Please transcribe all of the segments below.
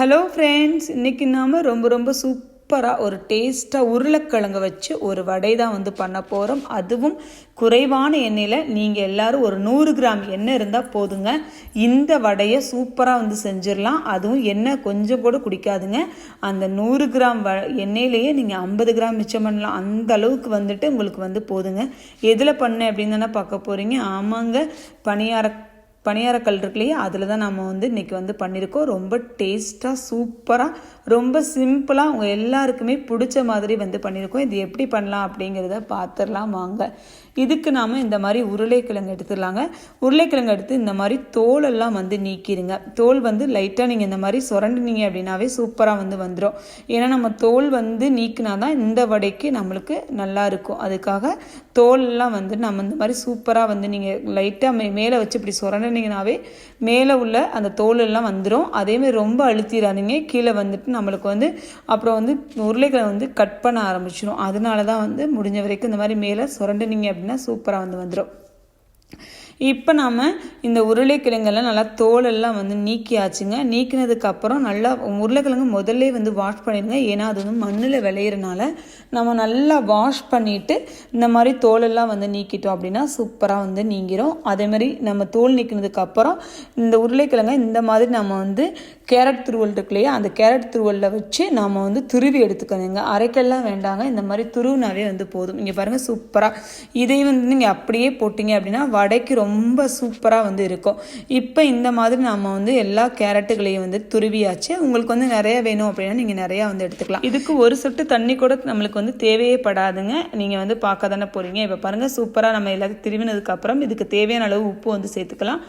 Hello friends இன்றைக்கி நாம் ரொம்ப ரொம்ப சூப்பராக ஒரு டேஸ்ட்டாக உருளைக்கிழங்கு வச்சு ஒரு வடை தான் வந்து பண்ண போகிறோம் அதுவும் குறைவான எண்ணெயில் நீங்கள் எல்லாரும் ஒரு நூறு கிராம் எண்ணெய் இருந்தால் போதுங்க. இந்த வடையை சூப்பராக வந்து செஞ்சிடலாம். அதுவும் எண்ணெய் கொஞ்சம் கூட குடிக்காதுங்க. அந்த நூறு கிராம் வ எண்ணெயிலேயே நீங்கள் ஐம்பது கிராம் மிச்சம் பண்ணலாம். அந்த அளவுக்கு வந்துட்டு உங்களுக்கு வந்து போதுங்க. எதில் பண்ணேன் அப்படின்னு தானே பார்க்க போகிறீங்க ஆமாங்க. பணியார பணியாரக்கல் இருக்கு இல்லையா? அதில் தான் நம்ம வந்து இன்றைக்கி வந்து பண்ணியிருக்கோம் ரொம்ப டேஸ்ட்டாக சூப்பராக ரொம்ப சிம்பிளாக உங்கள் எல்லாருக்குமே பிடிச்ச மாதிரி வந்து பண்ணியிருக்கோம் இது எப்படி பண்ணலாம் அப்படிங்கிறத பார்த்துடலாம் வாங்க. இதுக்கு நாம் இந்த மாதிரி உருளைக்கிழங்கு எடுத்துடலாங்க. உருளைக்கிழங்கு எடுத்து இந்த மாதிரி தோலெல்லாம் வந்து நீக்கிடுங்க. தோல் வந்து லைட்டாக நீங்கள் இந்த மாதிரி சுரண்டினீங்க அப்படின்னாவே சூப்பராக வந்து வந்துடும் ஏன்னா நம்ம தோல் வந்து நீக்கினா தான் இந்த வடைக்கு நம்மளுக்கு நல்லா இருக்கும். அதுக்காக தோலெல்லாம் வந்து நம்ம இந்த மாதிரி சூப்பராக வந்து நீங்கள் லைட்டாக மே மேலே வச்சு இப்படி சுரண்டினீங்கனாவே மேலே உள்ள அந்த தோல் எல்லாம் வந்துடும் அதேமாதிரி ரொம்ப அழுத்திடாதீங்க கீழே வந்துட்டு நம்மளுக்கு வந்து அப்புறம் வந்து உருளைக்கிழங்கு வந்து கட் பண்ண ஆரம்பிச்சிடும் அதனால தான் வந்து முடிஞ்ச வரைக்கும் இந்த மாதிரி மேலே சுரண்டுனீங்க அப்படின்னா சூப்பராக வந்து வந்துடும் இப்போ நாம் இந்த உருளைக்கிழங்கெல்லாம் நல்லா தோலெல்லாம் வந்து நீக்கியாச்சுங்க. நீக்கினதுக்கப்புறம் நல்லா உருளைக்கிழங்கு முதல்ல வந்து வாஷ் பண்ணிடுங்க. ஏன்னா அது வந்து மண்ணில் விளையிறனால நம்ம நல்லா வாஷ் பண்ணிவிட்டு இந்த மாதிரி தோலெல்லாம் வந்து நீக்கிட்டோம் அப்படின்னா சூப்பராக வந்து நீங்கிரும். அதே மாதிரி நம்ம தோல் நீக்கினதுக்கப்புறம் இந்த உருளைக்கிழங்கை இந்த மாதிரி நம்ம வந்து கேரட் துருவல் இருக்கு இல்லையா அந்த கேரட் துருவலில் வச்சு நாம் வந்து துருவி எடுத்துக்கணுங்க அரைக்கெல்லாம் வேண்டாங்க இந்த மாதிரி துருவினாவே வந்து போதும். இங்கே பாருங்கள் சூப்பராக இதை வந்து நீங்கள் அப்படியே போட்டிங்க அப்படின்னா வடைக்கு ரொம்ப சூப்பராக வந்து இருக்கும். இப்போ இந்த மாதிரி நம்ம வந்து எல்லா கேரட்டுகளையும் வந்து துருவியாச்சு. உங்களுக்கு வந்து நிறைய வேணும் அப்படின்னா நீங்கள் நிறையா வந்து எடுத்துக்கலாம். இதுக்கு ஒரு சொட்டு தண்ணி கூட நம்மளுக்கு வந்து தேவையே படாதுங்க. நீங்கள் வந்து பார்க்க தானே போகிறீங்க இப்போ பாருங்கள் சூப்பராக நம்ம எல்லாத்தையும் திருவினதுக்கப்புறம் இதுக்கு தேவையான அளவு உப்பு வந்து சேர்த்துக்கலாம்.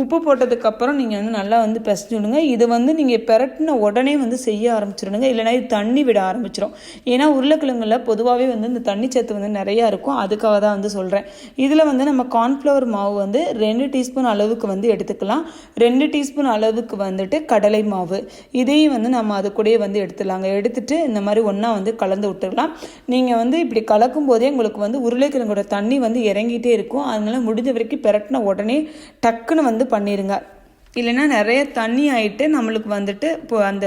உப்பு போட்டதுக்கப்புறம் நீங்கள் வந்து நல்லா வந்து பிசைஞ்சு விடுங்க இது வந்து நீங்கள் பெரட்டின உடனே வந்து செய்ய ஆரம்பிச்சிடுங்க இல்லைனா இது தண்ணி விட ஆரம்பிச்சிடும் ஏன்னா உருளைக்கிழங்குல பொதுவாகவே வந்து இந்த தண்ணி சத்து வந்து நிறையா இருக்கும். அதுக்காக தான் வந்து சொல்கிறேன் இதில் வந்து நம்ம கார்ன்ஃப்ளவர் மாவு வந்து ரெண்டு டீஸ்பூன் அளவுக்கு வந்து எடுத்துக்கலாம். ரெண்டு டீஸ்பூன் அளவுக்கு வந்துட்டு கடலை மாவு. இதையும் வந்து நம்ம அது கூடயே வந்து எடுத்துடலாங்க. எடுத்துட்டு இந்த மாதிரி ஒன்றா வந்து கலந்து விட்டுடலாம். நீங்கள் வந்து இப்படி கலக்கும் போதே உங்களுக்கு வந்து உருளைக்கிழங்கோட தண்ணி வந்து இறங்கிட்டே இருக்கும். அதனால முடிஞ்ச வரைக்கும் பெரட்டின உடனே டக்குன்னு வந்து பண்ணிடுங்க இல்லைன்னா நிறைய தண்ணி ஆகிட்டு நம்மளுக்கு வந்துட்டு இப்போ அந்த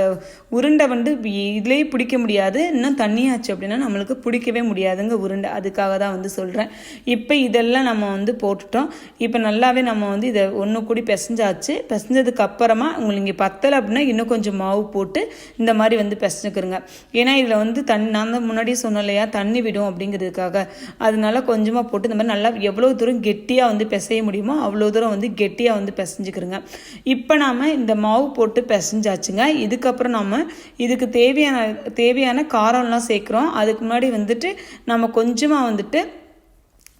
உருண்டை வந்து இதுலேயே பிடிக்க முடியாது. இன்னும் தண்ணி ஆச்சு அப்படின்னா நம்மளுக்கு பிடிக்கவே முடியாதுங்க உருண்டை. அதுக்காக தான் வந்து சொல்கிறேன் இப்போ இதெல்லாம் நம்ம வந்து போட்டுட்டோம். இப்போ நல்லாவே நம்ம வந்து இதை ஒன்று கூடி பிசைஞ்சாச்சு. பிசைஞ்சதுக்கு அப்புறமா உங்களுக்கு இங்கே பத்தலை அப்படின்னா இன்னும் கொஞ்சம் மாவு போட்டு இந்த மாதிரி வந்து பிசைஞ்சுக்கிறோங்க ஏன்னா இதில் வந்து தண்ணி நான் தான் முன்னாடியே சொன்னேன் இல்லையா? தண்ணி விடும் அப்படிங்கிறதுக்காக. அதனால கொஞ்சமாக போட்டு இந்த மாதிரி நல்லா எவ்வளோ தூரம் கெட்டியாக வந்து பிசைய முடியுமோ அவ்வளோ தூரம் வந்து கெட்டியாக வந்து பிசைஞ்சுக்கிறோங்க இப்போ நாம் இந்த மாவு போட்டு பிசைஞ்சாச்சுங்க. இதுக்கப்புறம் நம்ம இதுக்கு தேவையான தேவையான காரம்லாம் சேர்க்குறோம். அதுக்கு முன்னாடி வந்துட்டு நம்ம கொஞ்சமாக வந்துட்டு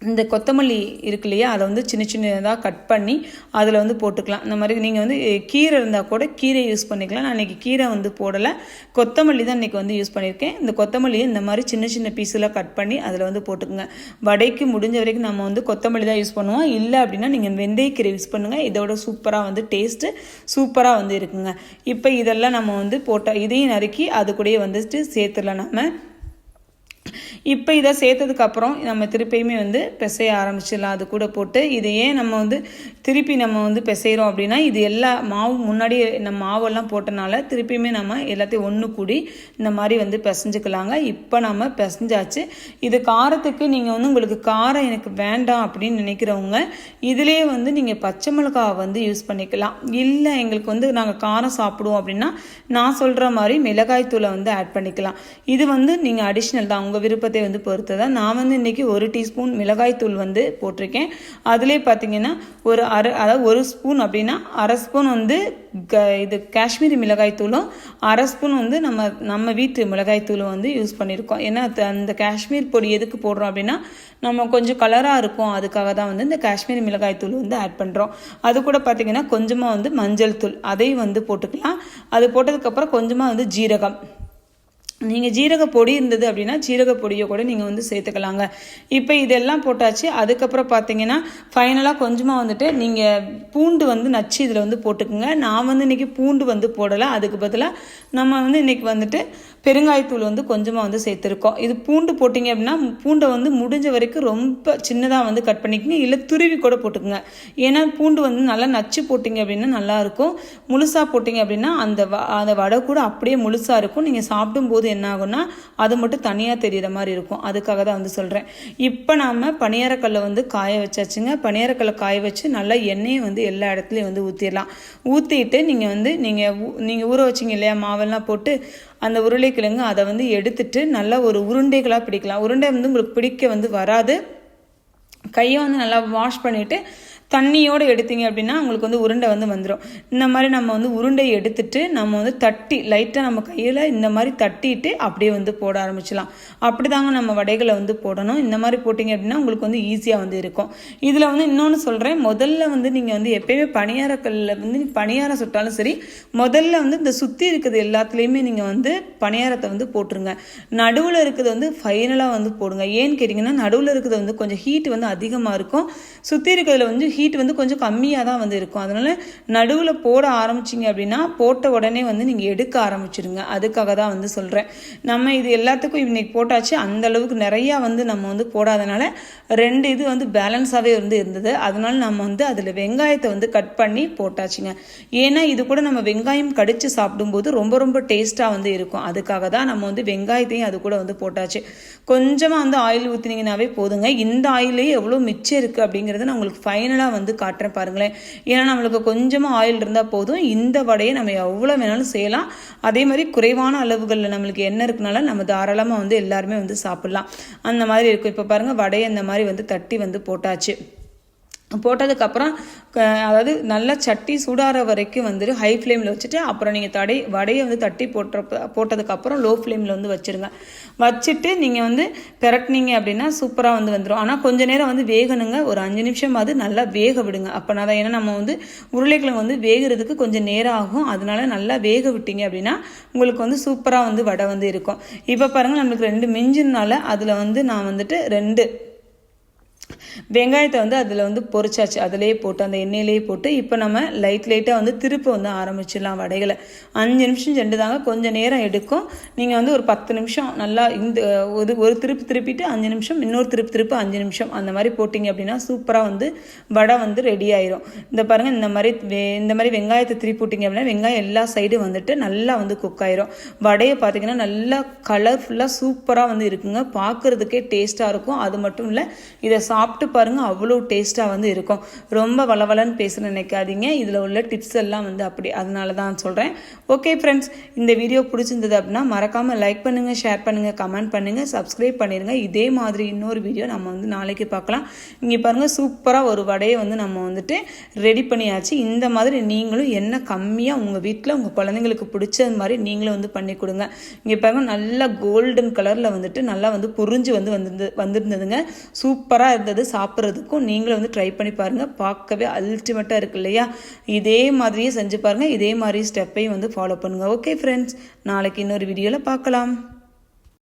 இந்த கொத்தமல்லி இருக்கு இல்லையா அதை வந்து சின்ன சின்னதாக கட் பண்ணி அதில் வந்து போட்டுக்கலாம். இந்த மாதிரி நீங்கள் வந்து கீரை இருந்தால் கூட கீரை யூஸ் பண்ணிக்கலாம். நான் இன்றைக்கி கீரை வந்து போடலை. கொத்தமல்லி தான் இன்றைக்கி வந்து யூஸ் பண்ணியிருக்கேன். இந்த கொத்தமல்லியை இந்த மாதிரி சின்ன சின்ன பீஸெலாம் கட் பண்ணி அதில் வந்து போட்டுக்கோங்க. வடைக்கு முடிஞ்ச வரைக்கும் நம்ம வந்து கொத்தமல்லி தான் யூஸ் பண்ணுவோம். இல்லை அப்படின்னா நீங்கள் வெந்தயக்கீரை யூஸ் பண்ணுங்கள் இதோட சூப்பராக வந்து டேஸ்ட்டு சூப்பராக வந்து இருக்குங்க. இப்போ இதெல்லாம் நம்ம வந்து போட்டால் இதையும் நறுக்கி அது கூடயே வந்துட்டு சேர்த்துடலாம் நம்ம இப்போ இதை சேர்த்ததுக்கப்புறம் நம்ம திருப்பியுமே வந்து பிசைய ஆரம்பிச்சிடலாம். அது கூட போட்டு இது ஏன் நம்ம வந்து திருப்பி நம்ம வந்து பிசைகிறோம் அப்படின்னா இது எல்லா மாவு முன்னாடி நம்ம மாவெல்லாம் போட்டனால திருப்பியுமே நம்ம எல்லாத்தையும் ஒன்று கூடி இந்த மாதிரி வந்து பிசைஞ்சுக்கலாங்க. இப்போ நம்ம பிசைஞ்சாச்சு. இது காரத்துக்கு நீங்கள் வந்து உங்களுக்கு காரம் எனக்கு வேண்டாம் அப்படின்னு நினைக்கிறவங்க இதிலே வந்து நீங்கள் பச்சை மிளகாவை வந்து யூஸ் பண்ணிக்கலாம். இல்லை எங்களுக்கு வந்து நாங்கள் காரம் சாப்பிடுவோம் அப்படின்னா நான் சொல்கிற மாதிரி மிளகாய் தூளை வந்து ஆட் பண்ணிக்கலாம். இது வந்து நீங்கள் அடிஷ்னல் தான். உங்கள் விருப்பத்தை வந்து பொறுத்து தான் நான் வந்து இன்றைக்கி ஒரு டீஸ்பூன் மிளகாய்த்தூள் வந்து போட்டிருக்கேன். அதுலேயே பார்த்தீங்கன்னா ஒரு அரை அதாவது ஒரு ஸ்பூன் அப்படின்னா அரை ஸ்பூன் வந்து க இது காஷ்மீரி மிளகாய்த்தூளும் அரை ஸ்பூன் வந்து நம்ம நம்ம வீட்டு மிளகாய்த்தூளும் வந்து யூஸ் பண்ணியிருக்கோம். ஏன்னா அந்த காஷ்மீர் பொடி எதுக்கு போடுறோம் அப்படின்னா நம்ம கொஞ்சம் கலராக இருக்கும். அதுக்காக தான் வந்து இந்த காஷ்மீரி மிளகாய் தூள் வந்து ஆட் பண்ணுறோம் அது கூட பார்த்திங்கன்னா கொஞ்சமாக வந்து மஞ்சள் தூள் அதையும் வந்து போட்டுக்கலாம். அது போட்டதுக்கப்புறம் கொஞ்சமாக வந்து ஜீரகம். நீங்கள் ஜீரக பொடி இருந்தது அப்படின்னா ஜீரக பொடியை கூட நீங்கள் வந்து சேர்த்துக்கலாங்க. இப்போ இதெல்லாம் போட்டாச்சு. அதுக்கப்புறம் பார்த்தீங்கன்னா ஃபைனலாக கொஞ்சமாக வந்துட்டு நீங்கள் பூண்டு வந்து நச்சு இதில் வந்து போட்டுக்குங்க. நான் வந்து இன்றைக்கி பூண்டு வந்து போடலை. அதுக்கு பதிலாக நம்ம வந்து இன்றைக்கி வந்துட்டு பெருங்காயத்தூள் வந்து கொஞ்சமாக வந்து சேர்த்துருக்கோம். இது பூண்டு போட்டிங்க அப்படின்னா பூண்டை வந்து முடிஞ்ச வரைக்கும் ரொம்ப சின்னதாக வந்து கட் பண்ணிக்கங்க. இல்லை துருவி கூட போட்டுக்கோங்க. ஏன்னா பூண்டு வந்து நல்லா நச்சு போட்டிங்க அப்படின்னா நல்லாயிருக்கும் முழுசாக போட்டிங்க அப்படின்னா அந்த வ அந்த வடை கூட அப்படியே முழுசாக இருக்கும். நீங்கள் சாப்பிடும்போது என்ன ஆகும்னா அது மட்டும் தனியாக தெரிகிற மாதிரி இருக்கும். அதுக்காக தான் வந்து சொல்கிறேன் இப்போ நாம் பணியாரக்கல்லை வந்து காய வச்சாச்சுங்க. பனியாரக்கல்லை காய வச்சு நல்லா எண்ணெயை வந்து எல்லா இடத்துலையும் வந்து ஊற்றிடலாம் ஊற்றிட்டு நீங்கள் வந்து நீங்கள் நீங்கள் ஊற வச்சிங்க இல்லையா மாவெல்லாம் போட்டு அந்த உருளை உருளைக்கிழங்கு அதை வந்து எடுத்துட்டு நல்லா ஒரு உருண்டைகளாக பிடிக்கலாம். உருண்டை வந்து உங்களுக்கு பிடிக்க வந்து வராது. கையை வந்து நல்லா வாஷ் பண்ணிவிட்டு தண்ணியோடு எடுத்தீங்க அப்படின்னா உங்களுக்கு வந்து உருண்டை வந்து வந்துடும் இந்த மாதிரி நம்ம வந்து உருண்டையை எடுத்துட்டு நம்ம வந்து தட்டி லைட்டாக நம்ம கையில் இந்த மாதிரி தட்டிட்டு அப்படியே வந்து போட ஆரம்பிச்சிடலாம். அப்படி தாங்க நம்ம வடைகளை வந்து போடணும். இந்த மாதிரி போட்டிங்க அப்படின்னா உங்களுக்கு வந்து ஈஸியாக வந்து இருக்கும். இதில் வந்து இன்னொன்று சொல்கிறேன் முதல்ல வந்து நீங்கள் வந்து எப்பயுமே பணியாரக்கல்லில் வந்து பணியாரம் சுட்டாலும் சரி முதல்ல வந்து இந்த சுற்றி இருக்கிறது எல்லாத்துலேயுமே நீங்கள் வந்து பணியாரத்தை வந்து போட்டுருங்க. நடுவில் இருக்கிறது வந்து ஃபைனலாக வந்து போடுங்க. ஏன்னு கேட்டிங்கன்னா நடுவில் இருக்கிறது வந்து கொஞ்சம் ஹீட் வந்து அதிகமாக இருக்கும். சுற்றி இருக்கிறதுல வந்து ஹீட் வந்து கொஞ்சம் கம்மியாக தான் வந்து இருக்கும். அதனால் நடுவில் போட ஆரம்பிச்சிங்க அப்படின்னா போட்ட உடனே வந்து நீங்கள் எடுக்க ஆரம்பிச்சிடுங்க அதுக்காக தான் வந்து சொல்கிறேன் நம்ம இது எல்லாத்துக்கும் இன்னைக்கு போட்டாச்சு. அந்த அளவுக்கு நிறையா வந்து நம்ம வந்து போடாதனால ரெண்டு இது வந்து பேலன்ஸாகவே வந்து இருந்தது. அதனால நம்ம வந்து அதில் வெங்காயத்தை வந்து கட் பண்ணி போட்டாச்சுங்க. ஏன்னா இது கூட நம்ம வெங்காயம் கடித்து சாப்பிடும்போது ரொம்ப ரொம்ப டேஸ்ட்டாக வந்து இருக்கும். அதுக்காக தான் நம்ம வந்து வெங்காயத்தையும் அது கூட வந்து போட்டாச்சு. கொஞ்சமாக வந்து ஆயில் ஊற்றினீங்கன்னாவே போதுங்க. இந்த ஆயிலே எவ்வளோ மிச்சம் இருக்குது அப்படிங்கிறத நான் உங்களுக்கு ஃபைனலாக வந்து காட்டுறேன் பாருங்களேன். ஏன்னா நம்மளுக்கு கொஞ்சமாக ஆயில் இருந்தால் போதும். இந்த வடையை நம்ம எவ்வளோ வேணாலும் செய்யலாம். அதே மாதிரி குறைவான அளவுகளில் நம்மளுக்கு என்ன இருக்குனால நம்ம தாராளமாக வந்து எல்லாருமே வந்து சாப்பிட்லாம். அந்த மாதிரி இருக்கும். இப்போ பாருங்கள் வடையை இந்த மாதிரி வந்து தட்டி வந்து போட்டாச்சு. போட்டதுக்கப்புறம் அதாவது நல்லா சட்டி சூடாகிற வரைக்கும் வந்துட்டு ஹை ஃப்ளேமில் வச்சுட்டு அப்புறம் நீங்கள் தடை வடையை வந்து தட்டி போட்டுறப்ப போட்டதுக்கப்புறம் லோ ஃப்ளேமில் வந்து வச்சுருங்க. வச்சுட்டு நீங்கள் வந்து பெரட்டினீங்க அப்படின்னா சூப்பராக வந்து வந்துடும் ஆனால் கொஞ்ச நேரம் வந்து வேகணுங்க. ஒரு அஞ்சு நிமிஷம் அது நல்லா வேக விடுங்க. அப்போனா தான் ஏன்னா நம்ம வந்து உருளைக்கிழங்கு வந்து வேகிறதுக்கு கொஞ்சம் நேரம் ஆகும். அதனால நல்லா வேக விட்டீங்க அப்படின்னா உங்களுக்கு வந்து சூப்பராக வந்து வடை வந்து இருக்கும். இப்போ பாருங்கள் நம்மளுக்கு ரெண்டு மிஞ்சினால அதில் வந்து நான் வந்துட்டு ரெண்டு வெங்காயத்தை வந்து அதில் வந்து பொறிச்சாச்சு. அதிலே போட்டு அந்த எண்ணெயிலேயே போட்டு இப்போ நம்ம லைட் லைட்டாக வந்து திருப்ப வந்து ஆரம்பிச்சிடலாம் வடைகளை. அஞ்சு நிமிஷம் செண்டு தாங்க கொஞ்சம் நேரம் எடுக்கும். நீங்கள் வந்து ஒரு பத்து நிமிஷம் நல்லா இந்த ஒரு ஒரு திருப்பு திருப்பிட்டு அஞ்சு நிமிஷம் இன்னொரு திருப்பு திருப்பு அஞ்சு நிமிஷம் அந்த மாதிரி போட்டிங்க அப்படின்னா சூப்பராக வந்து வடை வந்து ரெடி ஆயிரும். இந்த பாருங்கள் இந்த மாதிரி இந்த மாதிரி வெங்காயத்தை திருப்பி போட்டிங்க அப்படின்னா வெங்காயம் எல்லா சைடும் வந்துட்டு நல்லா வந்து குக் ஆயிரும். வடையை பார்த்தீங்கன்னா நல்லா கலர்ஃபுல்லாக சூப்பராக வந்து இருக்குங்க. பார்க்குறதுக்கே டேஸ்ட்டாக இருக்கும். அது மட்டும் இல்லை இதை சாப்பிட்டு பாருங்கள் அவ்வளோ டேஸ்ட்டாக வந்து இருக்கும். ரொம்ப வளவலன்னு பேச நினைக்காதீங்க. இதில் உள்ள டிப்ஸ் எல்லாம் வந்து அப்படி அதனால தான் சொல்கிறேன் ஓகே ஃப்ரெண்ட்ஸ் இந்த வீடியோ பிடிச்சிருந்தது அப்படின்னா மறக்காமல் லைக் பண்ணுங்கள் ஷேர் பண்ணுங்கள் கமெண்ட் பண்ணுங்கள் சப்ஸ்கிரைப் பண்ணிடுங்க இதே மாதிரி இன்னொரு வீடியோ நம்ம வந்து நாளைக்கு பார்க்கலாம். இங்கே பாருங்கள் சூப்பராக ஒரு வடையை வந்து நம்ம வந்துட்டு ரெடி பண்ணியாச்சு. இந்த மாதிரி நீங்களும் என்ன கம்மியாக உங்கள் வீட்டில் உங்கள் குழந்தைங்களுக்கு பிடிச்சது மாதிரி நீங்களும் வந்து பண்ணி கொடுங்க. இங்கே பாருங்கள் நல்லா கோல்டன் கலரில் வந்துட்டு நல்லா வந்து புரிஞ்சு வந்து வந்து வந்திருந்ததுங்க. சூப்பராக இருந்தது. சாப்பிட்றதுக்கும் நீங்களும் வந்து ட்ரை பண்ணி பாருங்கள் பார்க்கவே அல்டிமேட்டாக இருக்கு இல்லையா? இதே மாதிரியே செஞ்சு பாருங்கள் இதே மாதிரி ஸ்டெப்பையும் வந்து ஃபாலோ பண்ணுங்கள் ஓகே ஃப்ரெண்ட்ஸ் நாளைக்கு இன்னொரு வீடியோவில் பார்க்கலாம்.